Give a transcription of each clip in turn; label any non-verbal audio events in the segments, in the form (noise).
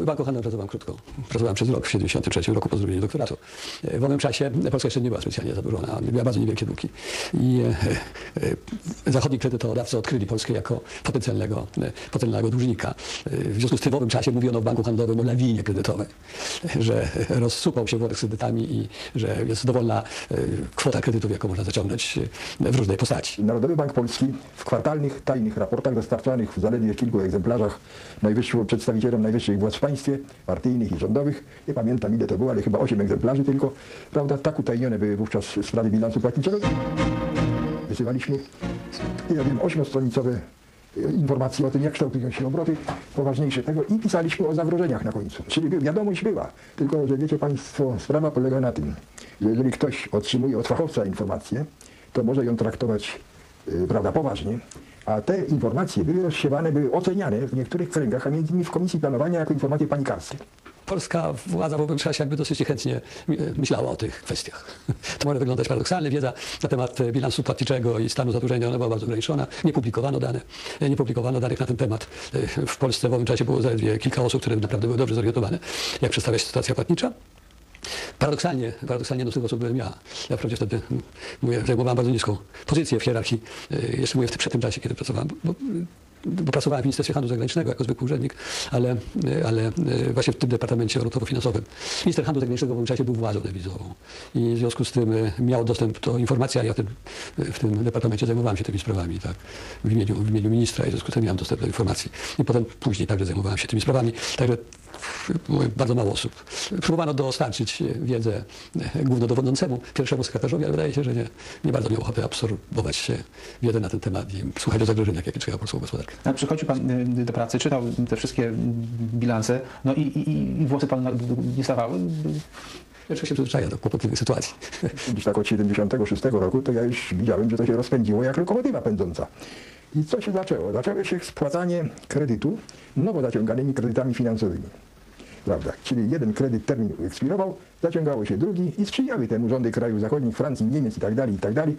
Banku Handlowym pracowałem krótko. Pracowałem przez rok w 73 roku po zrobieniu doktoratu. E, W owym czasie Polska jeszcze nie była specjalnie zadłużona, miała bardzo niewielkie długi. I e, e, zachodni kredytodawcy odkryli Polskę jako potencjalnego, e, potencjalnego dłużnika. E, W związku z tym w owym czasie mówiono w Banku Handlowym o lawinie kredytowej, że rozsupał się worek z kredytami i że jest dowolna e, kwota kredytów, jaką można zaciągnąć w różnej postaci. Narodowy Bank Polski w kwartalnych, tajnych raportach dostarczanych w zaledwie kilku egzemplarzach najwyższym przedstawicielom najwyższych władz państwie, partyjnych i rządowych, nie pamiętam ile to było, ale chyba 8 egzemplarzy tylko, prawda, tak utajnione były wówczas sprawy bilansu płatniczego. Wysyłaliśmy, ja wiem, ośmiostronicowe informacje o tym, jak kształtują się obroty, poważniejsze tego i pisaliśmy o zagrożeniach na końcu. Czyli wiadomość była, tylko że wiecie Państwo, sprawa polega na tym, że jeżeli ktoś otrzymuje od fachowca informację, to może ją traktować y, prawda, poważnie, a te informacje były rozsiewane, były oceniane w niektórych kręgach, a między innymi w Komisji Planowania jako informacje panikarskie. Polska władza w owym czasie jakby dosyć chętnie e, myślała o tych kwestiach. (laughs) To może wyglądać paradoksalnie. Wiedza na temat bilansu płatniczego i stanu zadłużenia ona była bardzo ograniczona. Nie publikowano dane, e, nie publikowano danych na ten temat. E, W Polsce w owym czasie było zaledwie kilka osób, które naprawdę były dobrze zorientowane, jak przedstawia się sytuacja płatnicza. Paradoksalnie, paradoksalnie z tych osób byłem ja. Ja wprawdzie wtedy mówię, zajmowałem bardzo niską pozycję w hierarchii, e, jeszcze mówię w tym, przed tym czasie, kiedy pracowałem, bo, bo pracowałem w Ministerstwie Handlu Zagranicznego jako zwykły urzędnik, ale, e, ale e, właśnie w tym departamencie obrotowo-finansowym. Minister Handlu Zagranicznego w owym czasie był władzą dewizową i w związku z tym miał dostęp do informacji, a ja tym, w tym departamencie zajmowałem się tymi sprawami tak, w, imieniu, w imieniu ministra i w związku z tym miałem dostęp do informacji. I potem później także zajmowałem się tymi sprawami. Także było bardzo mało osób. Próbowano dostarczyć wiedzę głównodowodzącemu, pierwszemu sekretarzowi, ale wydaje się, że nie, nie bardzo miał ochoty absorbować e, wiedzę na ten temat i słuchać o zagrożeniach, jakie czekają polską gospodarkę. A przychodził pan y, do pracy, czytał te wszystkie y, bilanse, no i, i, i włosy panu na- nie stawały? Pierwsze się przyzwyczaja do kłopotliwych sytuacji. Gdzieś tak od 76 roku, to ja już widziałem, że to się rozpędziło jak lokomotywa pędząca. I co się zaczęło? Zaczęło się spłacanie kredytu nowo zaciąganymi kredytami finansowymi. Prawda? Czyli jeden kredyt termin ekspirował, zaciągało się drugi i sprzyjały temu rządy krajów zachodnich, Francji, Niemiec i tak dalej, i tak dalej.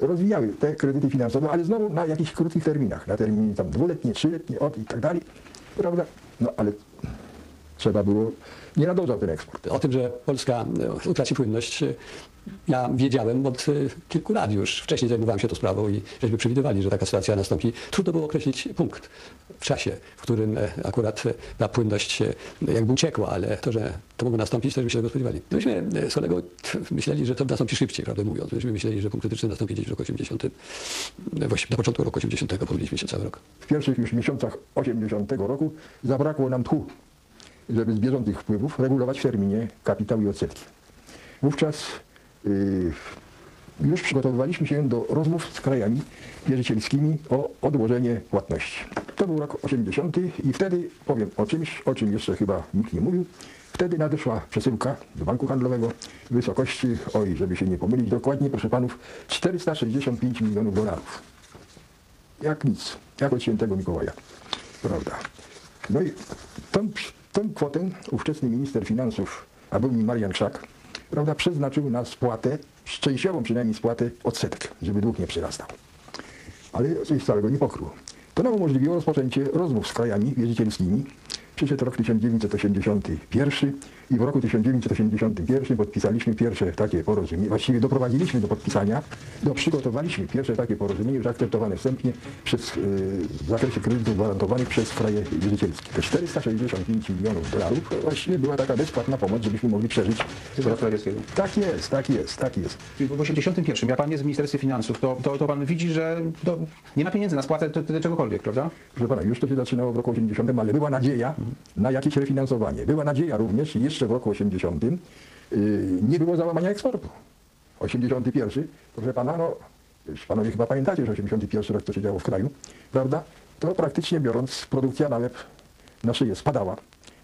Rozwijały te kredyty finansowe, ale znowu na jakichś krótkich terminach, na terminie tam dwuletnie, trzyletnie, od i tak dalej. Prawda? No ale trzeba było, nie nadążał ten eksport. O tym, że Polska utraci płynność, ja wiedziałem od e, kilku lat już. Wcześniej zajmowałem się tą sprawą i żeśmy przewidywali, że taka sytuacja nastąpi. Trudno było określić punkt w czasie, w którym e, akurat e, ta płynność e, jakby uciekła, ale to, że to mogło nastąpić, też my się tego spodziewali. Myśmy z kolegą myśleli, że to nastąpi szybciej, prawdę mówiąc. Myśmy myśleli, że punkt krytyczny nastąpi gdzieś w roku 80. e, Właściwie na początku roku 80 powinniśmy się cały rok. w pierwszych już miesiącach 80 roku zabrakło nam tchu, żeby z bieżących wpływów regulować w terminie kapitał i odsetki. Wówczas już przygotowywaliśmy się do rozmów z krajami wierzycielskimi o odłożenie płatności. To był rok 80 i wtedy powiem o czymś, o czym jeszcze chyba nikt nie mówił. Wtedy nadeszła przesyłka do banku handlowego w wysokości, oj, żeby się nie pomylić, dokładnie, proszę panów, 465 milionów dolarów jak nic, jak od świętego Mikołaja. Prawda. No i tą, tą kwotę ówczesny minister finansów, a był nim Marian Krzak, prawda, przeznaczył na spłatę, częściową przynajmniej spłatę odsetek, żeby dług nie przyrastał. Ale coś całego nie pokrył. To nam umożliwiło rozpoczęcie rozmów z krajami wierzycielskimi. Przyszedł rok 1981 i w roku 1981 podpisaliśmy pierwsze takie porozumienie, właściwie doprowadziliśmy do podpisania, do przygotowaliśmy pierwsze takie porozumienie już akceptowane wstępnie przez, yy, w zakresie kredytów gwarantowanych przez kraje wierzycielskie. Te 465 milionów dolarów to właściwie była taka bezpłatna pomoc, żebyśmy mogli przeżyć. Tak jest, tak jest, tak jest. Czyli w 81, jak pan jest w Ministerstwie Finansów, to, to, to pan widzi, że to nie ma pieniędzy na spłatę t- t- czegokolwiek, prawda? Proszę pana, już to się zaczynało w roku 80, ale była nadzieja na jakieś refinansowanie. Była nadzieja również jeszcze w roku 80. Yy, nie było załamania eksportu. 81, proszę pana, no, już panowie chyba pamiętacie, że 81 rok co się działo w kraju, prawda? To praktycznie biorąc produkcja na łeb na szyję spadała.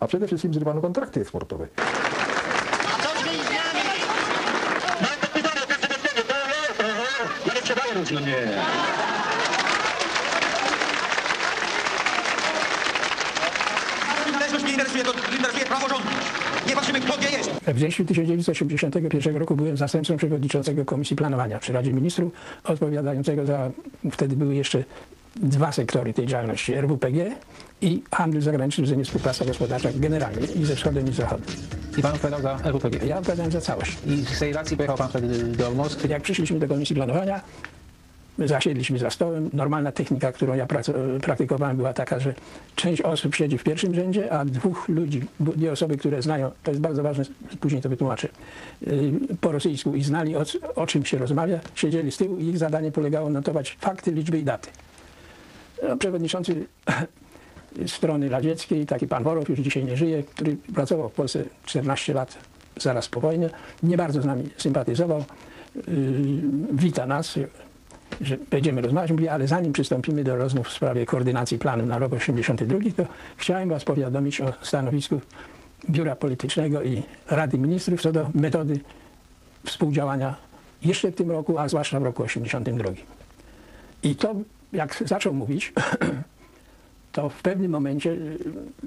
A przede wszystkim zrywano kontrakty eksportowe. A co z tymi dniami? Mam podpisane prezydentowie, to ja nie sprzedaję ludzi. No nie. Niezależność nie interesuje, to interesuje praworządność. Nie patrzymy, kto gdzie jest. W wrześniu 1981 roku byłem zastępcą przewodniczącego Komisji Planowania przy Radzie Ministrów, odpowiadającego za, wtedy były jeszcze dwa sektory tej działalności, RWPG i handel zagraniczny, że nie współpraca gospodarcza generalnie i ze wschodem i z zachodem. I pan odpowiadał za RWPG. Ja odpowiadałem za całość. I z tej racji pojechał pan wtedy do Moskwy. Jak przyszliśmy do komisji planowania, zasiedliśmy za stołem. Normalna technika, którą ja praktykowałem, była taka, że część osób siedzi w pierwszym rzędzie, a dwóch ludzi, dwie osoby, które znają, to jest bardzo ważne, później to wytłumaczę, yy, po rosyjsku i znali o, o czym się rozmawia, siedzieli z tyłu i ich zadanie polegało notować fakty, liczby i daty. No, przewodniczący (coughs) strony radzieckiej, taki pan Worow, już dzisiaj nie żyje, który pracował w Polsce 14 lat zaraz po wojnie, nie bardzo z nami sympatyzował, yy, wita nas, że będziemy rozmawiać, mówi, ale zanim przystąpimy do rozmów w sprawie koordynacji planu na rok 82, to chciałem was powiadomić o stanowisku Biura Politycznego i Rady Ministrów co do metody współdziałania jeszcze w tym roku, a zwłaszcza w roku 82. I to, jak zaczął mówić, (clears throat) to w pewnym momencie, y,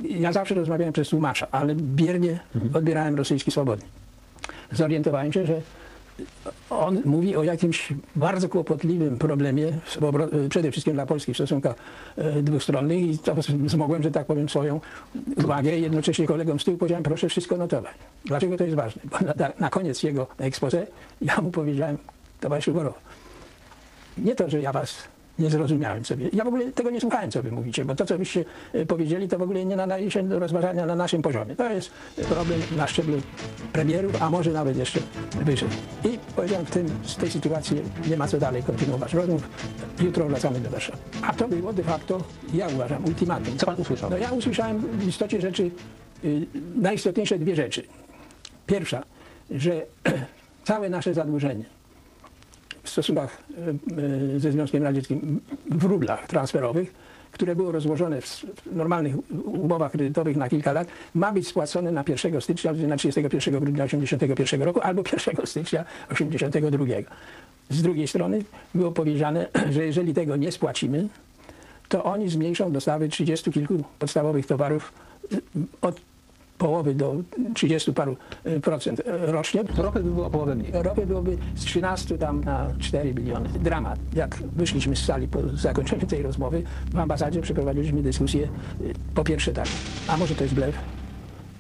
ja zawsze rozmawiałem przez tłumacza, ale biernie odbierałem rosyjski swobodnie. Zorientowałem się, że on mówi o jakimś bardzo kłopotliwym problemie, y, przede wszystkim dla Polski w stosunkach y, dwustronnych i to zmogłem, że tak powiem, swoją uwagę. Jednocześnie kolegom z tyłu powiedziałem, proszę wszystko notować. Dlaczego to jest ważne? Bo na, na koniec jego expose ja mu powiedziałem, towarzyszu Borow, nie to, że ja was nie zrozumiałem sobie. Ja w ogóle tego nie słuchałem, co wy mówicie, bo to, co byście e, powiedzieli, to w ogóle nie nadaje się do rozważania na naszym poziomie. To jest problem na szczeblu premierów, a może nawet jeszcze wyżej. I powiedziałem, w, tym, w tej sytuacji nie ma co dalej kontynuować rozmów. Jutro wracamy do Warszawy. A to było de facto, ja uważam, ultimatum. Co pan usłyszał? No ja usłyszałem w istocie rzeczy, y, najistotniejsze dwie rzeczy. Pierwsza, że (clears throat) całe nasze zadłużenie w stosunkach e, e, ze Związkiem Radzieckim w rublach transferowych, które było rozłożone w normalnych umowach kredytowych na kilka lat, ma być spłacone na 1 stycznia, na 31 grudnia 1981 roku albo 1 stycznia 1982. Z drugiej strony było powiedziane, (clears throat) że jeżeli tego nie spłacimy, to oni zmniejszą dostawy 30 kilku podstawowych towarów y, od połowy do 30 paru y, procent y, rocznie. Ropy by było połowę mniej. Europie byłoby z 13 tam na 4 biliony. Dramat. Jak wyszliśmy z sali po zakończeniu tej rozmowy, w ambasadzie przeprowadziliśmy dyskusję. y, Po pierwsze tak, a może to jest blef,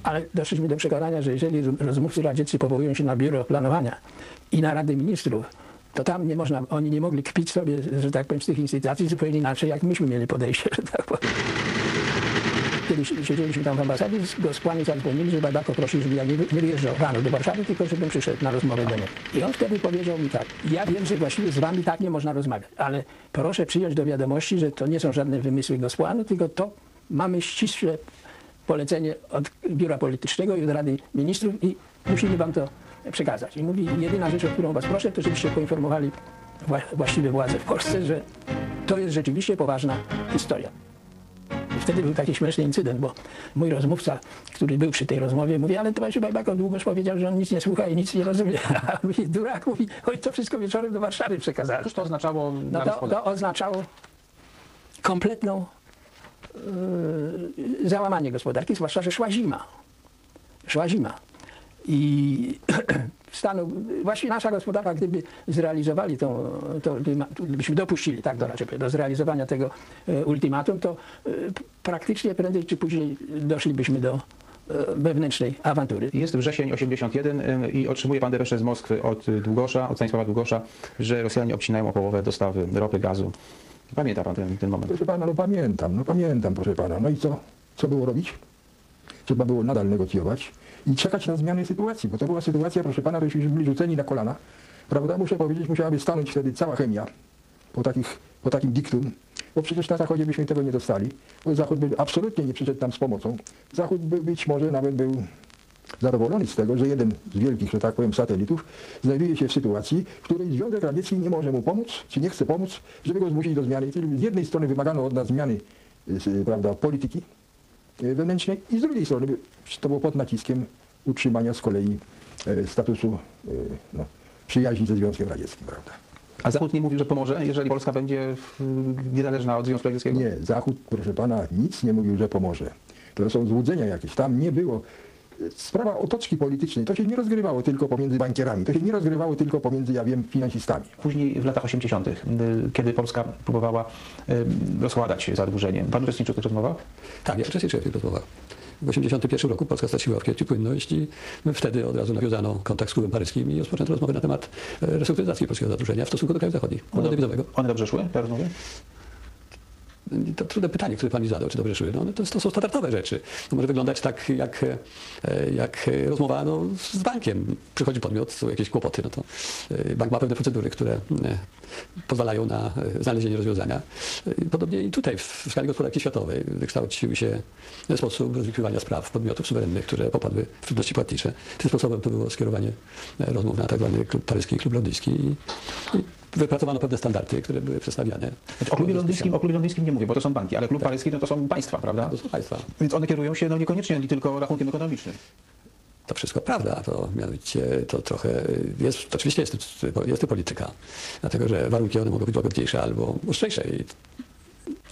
ale doszliśmy do przekonania, że jeżeli rozmówcy radzieccy powołują się na biuro planowania i na Radę Ministrów, to tam nie można, oni nie mogli kpić sobie, że tak powiem, z tych instytucji zupełnie inaczej, jak myśmy mieli podejście, (laughs) że tak powiem. Kiedyś siedzieliśmy tam w ambasadzie, gospłani zadzwonili, że Babako prosił, żebym ja nie, wy- nie wyjeżdżał rano do Warszawy, tylko żebym przyszedł na rozmowę do niego. I on wtedy powiedział mi tak, ja wiem, że właściwie z wami tak nie można rozmawiać, ale proszę przyjąć do wiadomości, że to nie są żadne wymysły gospłanu, tylko to mamy ścisłe polecenie od biura politycznego i od Rady Ministrów i musimy wam to przekazać. I mówi, jedyna rzecz, o którą was proszę, to żebyście poinformowali wła- właściwe władze w Polsce, że to jest rzeczywiście poważna historia. Wtedy był taki śmieszny incydent, bo mój rozmówca, który był przy tej rozmowie, mówi, ale towarzysz Bajbako długoż powiedział, że on nic nie słucha i nic nie rozumie. (laughs) A mówi, durak mówi, oj, to wszystko wieczorem do Warszawy przekazali. Cóż to oznaczało No to, to oznaczało kompletną yy, załamanie gospodarki, zwłaszcza, że szła zima. Szła zima. I (clears throat) stanu, właściwie nasza gospodarka, gdyby zrealizowali tą, to, gdybyśmy dopuścili, tak do, raczej, do zrealizowania tego e, ultimatum, to e, praktycznie prędzej czy później doszlibyśmy do e, wewnętrznej awantury. Jest wrzesień 81 ym, i otrzymuje pan depeszę z Moskwy od Długosza, od Stanisława Długosza, że Rosjanie obcinają o połowę dostawy ropy, gazu. Pamięta pan ten, ten moment? Proszę pana, no pamiętam, no pamiętam, proszę pana. No i co? Co było robić? Trzeba było nadal negocjować i czekać na zmianę sytuacji, bo to była sytuacja, proszę pana, żeśmy byli rzuceni na kolana. Prawda? Muszę powiedzieć, musiałaby stanąć wtedy cała chemia po, takich, po takim diktum, bo przecież na Zachodzie byśmy tego nie dostali. Bo Zachód by absolutnie nie przyszedł tam z pomocą. Zachód by być może nawet był zadowolony z tego, że jeden z wielkich, że tak powiem, satelitów znajduje się w sytuacji, w której Związek Radziecki nie może mu pomóc, czy nie chce pomóc, żeby go zmusić do zmiany. Z jednej strony wymagano od nas zmiany y, prawda, polityki y, wewnętrznej i z drugiej strony to było pod naciskiem utrzymania z kolei y, statusu y, no, przyjaźni ze Związkiem Radzieckim. Prawda? A Zachód nie mówił, że pomoże, jeżeli Polska będzie niezależna od Związku Radzieckiego? Nie, Zachód, proszę pana, nic nie mówił, że pomoże. To są złudzenia jakieś. Tam nie było sprawa otoczki politycznej, to się nie rozgrywało tylko pomiędzy bankierami, to się nie rozgrywało tylko pomiędzy, ja wiem, finansistami. Później w latach 80., y, kiedy Polska próbowała y, rozkładać zadłużenie. Pan uczestniczył w tych rozmowach? Tak, ja uczestniczyłem w tych rozmowach. W 1981 roku Polska straciła w kwietniu płynność i wtedy od razu nawiązano kontakt z klubem paryskim i rozpoczęto rozmowy na temat e, restrukturyzacji polskiego zadłużenia w stosunku do krajów zachodnich, monodewizowego. One dobrze szły, te rozmowy? To trudne pytanie, które pan mi zadał, czy dobrze szły. No, to, to są standardowe rzeczy. To może wyglądać tak, jak, e, jak rozmowa no, z bankiem. Przychodzi podmiot, są jakieś kłopoty, no to e, bank ma pewne procedury, które e, pozwalają na znalezienie rozwiązania. Podobnie i tutaj w skali gospodarki światowej wykształcił się sposób rozwikływania spraw podmiotów suwerennych, które popadły w trudności płatnicze. Tym sposobem to było skierowanie rozmów na tak zwany klub paryski klub londyński. I, i wypracowano pewne standardy, które były przedstawiane. Znaczy, o klubie londyńskim, o klubie londyńskim nie mówię, bo to są banki, ale klub paryski no to są państwa, prawda? To są państwa. Więc one kierują się no, niekoniecznie tylko rachunkiem ekonomicznym. To wszystko prawda, to mianowicie to trochę jest, oczywiście jest, to- jest to polityka, dlatego że warunki one mogą być łagodniejsze albo ostrzejsze i,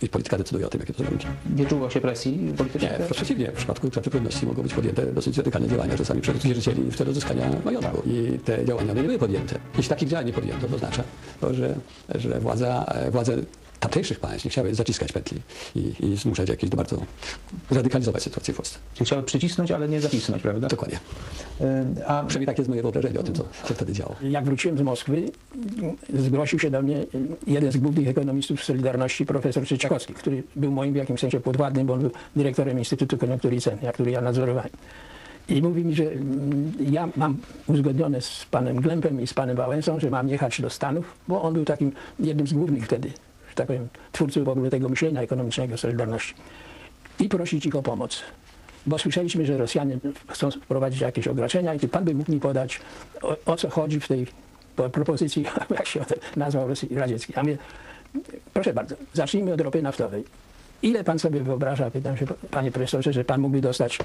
i polityka decyduje o tym, jakie to warunki. Nie czuło się presji politycznej? Nie, przeciwnie, w przypadku utraty płynności mogą być podjęte dosyć radykalne działania, czasami przez wierzycieli w celu uzyskania majątku i te działania one nie były podjęte. Jeśli takich działań nie podjęto, to oznacza, to, że, że władza, władze tamtejszych państw nie chciały zaciskać pętli i, i zmuszać jakieś do bardzo radykalizować sytuację w Polsce. Czyli chciały przycisnąć, ale nie zacisnąć, prawda? Dokładnie. Y, A Przynajmniej takie jest moje wyobrażenie o tym, co się wtedy działo. Jak wróciłem z Moskwy, zgłosił się do mnie jeden z głównych ekonomistów Solidarności, profesor Czyczakowski, który był moim w jakimś sensie podwładnym, bo on był dyrektorem Instytutu Koniunktury i Cen, który ja nadzorowałem. I mówi mi, że mm, ja mam uzgodnione z panem Glempem i z panem Wałęsą, że mam jechać do Stanów, bo on był takim jednym z głównych wtedy, tak powiem, twórców w ogóle tego myślenia ekonomicznego Solidarności. I prosić ich o pomoc. Bo słyszeliśmy, że Rosjanie chcą wprowadzić jakieś ograniczenia i pan by mógł mi podać, o, o co chodzi w tej po- propozycji, (laughs) jak się nazwał Rosji Radzieckiej. Ja mówię, proszę bardzo, zacznijmy od ropy naftowej. Ile pan sobie wyobraża, pytam się, panie profesorze, że pan mógłby dostać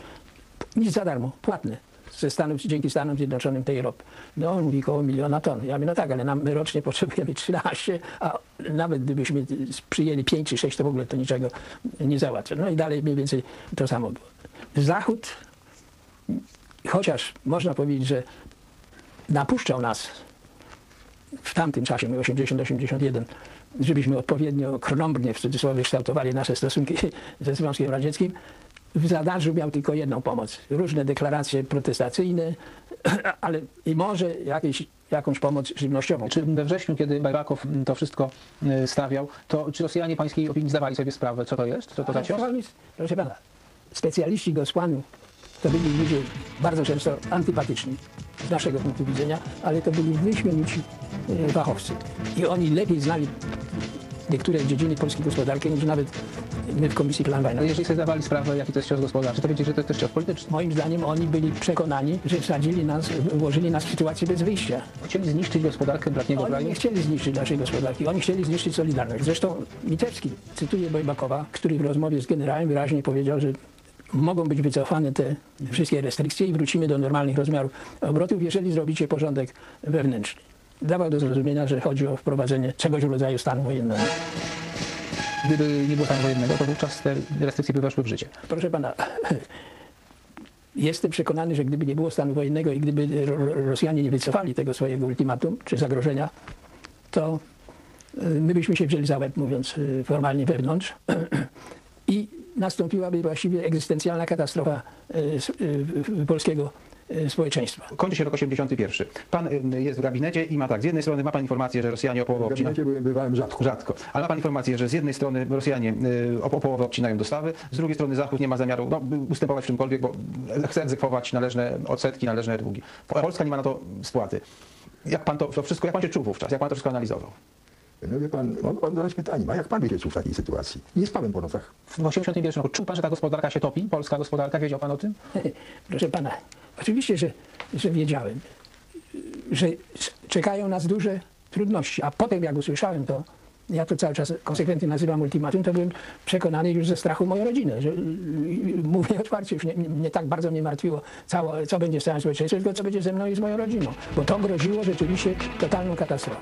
nic za darmo, płatne, ze Stanów, dzięki Stanom Zjednoczonym tej ropy. No on mówi około miliona ton. Ja mówię, no tak, ale nam my rocznie (laughs) potrzebujemy 13, a nawet gdybyśmy przyjęli 5 czy 6, to w ogóle to niczego nie załatwia. No i dalej mniej więcej to samo było. Zachód, chociaż można powiedzieć, że napuszczał nas w tamtym czasie, 80-81, żebyśmy odpowiednio krnąbrnie w cudzysłowie kształtowali nasze stosunki (laughs) ze Związkiem Radzieckim, w zadarzu miał tylko jedną pomoc. Różne deklaracje protestacyjne, (clears throat) ale i może jakieś, jakąś pomoc żywnościową. czy we wrześniu, kiedy Bajrakow to wszystko y, stawiał, to czy Rosjanie pańskiej opinii zdawali sobie sprawę, co to jest? Co to za cios? Proszę pana, specjaliści Gosłanu to byli ludzie bardzo często antypatyczni z naszego punktu widzenia, ale to byli wyśmienici e, fachowcy. I oni lepiej znali niektóre dziedziny polskiej gospodarki niż nawet my w Komisji Planowania. Jeżeli sobie zdawali sprawę, jaki to jest cios gospodarczy, to wiecie, że to jest też cios polityczny. Moim zdaniem oni byli przekonani, że wsadzili nas, ułożyli nas w sytuację bez wyjścia. Chcieli zniszczyć gospodarkę bratniego Oni kraju? nie chcieli zniszczyć naszej gospodarki, oni chcieli zniszczyć Solidarność. Zresztą Mitewski, cytuję Bojbakowa, który w rozmowie z generałem wyraźnie powiedział, że mogą być wycofane te wszystkie restrykcje i wrócimy do normalnych rozmiarów obrotów, jeżeli zrobicie porządek wewnętrzny. Dawał do zrozumienia, że chodzi o wprowadzenie czegoś w rodzaju stanu wojennego. Gdyby nie było stanu wojennego, to wówczas te restrykcje by weszły w życie. Proszę pana, jestem przekonany, że gdyby nie było stanu wojennego i gdyby Ro- Ro- Rosjanie nie wycofali tego swojego ultimatum czy zagrożenia, to y, my byśmy się wzięli za łeb, mówiąc y, formalnie wewnątrz (clears throat) i nastąpiłaby właściwie egzystencjalna katastrofa y, polskiego społeczeństwa. Kończy się rok 81. Pan y, jest w gabinecie i ma tak, z jednej strony ma pan informację, że Rosjanie o połowę W obcinają. gabinecie byłem- bywałem rzadko. Rzadko. Ale ma pan informację, że z jednej strony Rosjanie y, o połowę obcinają dostawy, z drugiej strony Zachód nie ma zamiaru no, ustępować w czymkolwiek, bo chce egzekwować należne odsetki, należne długi. Polska nie ma na to spłaty. Jak pan to, to wszystko, jak pan się czuł wówczas? Jak pan to wszystko analizował? No wie pan, mogę pan zadać pytanie, a jak pan czuł w takiej sytuacji? Nie spałem po nocach. W 81 roku czuł pan, że ta gospodarka się topi? Polska gospodarka? Wiedział pan o tym? (laughs) Proszę pana, oczywiście, że, że wiedziałem, że czekają nas duże trudności, a potem jak usłyszałem to, ja to cały czas konsekwentnie nazywam ultimatum, to byłem przekonany już ze strachu moją rodzinę, że (laughs) mówię otwarcie, już nie, nie, nie tak bardzo mnie martwiło, cało, co będzie z całym społeczeństwem, tylko co będzie ze mną i z moją rodziną, bo to groziło rzeczywiście totalną katastrofą.